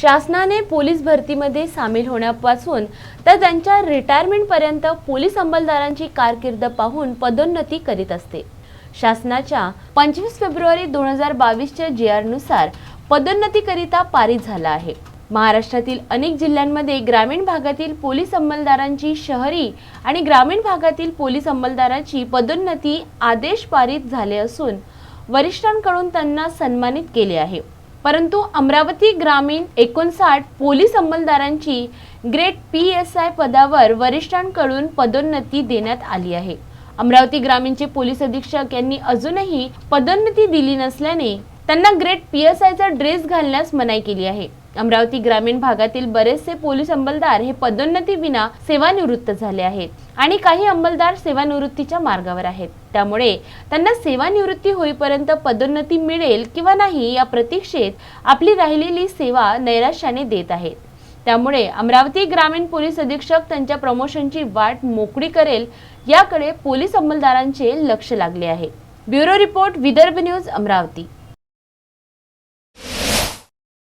शासनाने पोलीस भरतीमध्ये सामील होण्यापासून तर त्यांच्या रिटायरमेंटपर्यंत पोलीस अंमलदारांची कारकीर्द पाहून पदोन्नती करीत असते. शासनाच्या पंचवीस फेब्रुवारी दोन हजार बावीसच्या जी आरनुसार पदोन्नतीकरिता पारित झाला आहे. महाराष्ट्रातील अनेक जिल्ह्यांमध्ये ग्रामीण भागातील पोलीस अंमलदारांची शहरी आणि ग्रामीण भागातील पोलीस अंमलदारांची पदोन्नती आदेश पारित झाले असून वरिष्ठांकडून त्यांना सन्मानित केले आहे. परंतु अमरावती ग्रामीण एकोणसाठ पोलीस अंमलदारांची ग्रेट पी एस आय पदावर वरिष्ठांकडून पदोन्नती देण्यात आली आहे. अमरावती ग्रामीणचे पोलीस अधीक्षक यांनी अजूनही पदोन्नती दिली नसल्याने त्यांना ग्रेट पी एस आयचा ड्रेस घालण्यास मनाई केली आहे. अमरावती ग्रामीण भागातील बरेचसे पोलीस अंमलदार हे पदोन्नती विना सेवानिवृत्त झाले आहेत. आणि काही अंमलदार सेवानिवृत्तीच्या मार्गावर आहेत. त्यामुळे त्यांना सेवानिवृत्ती होईपर्यंत पदोन्नती मिळेल किंवा नाही या प्रतीक्षेत आपली राहिलेली सेवा नैराश्याने देत आहेत. त्यामुळे अमरावती ग्रामीण पोलीस अधीक्षक त्यांच्या प्रमोशनची वाट मोकळी करेल याकडे पोलीस अंमलदारांचे लक्ष लागले आहे. Bureau report Vidarbha news Amravati.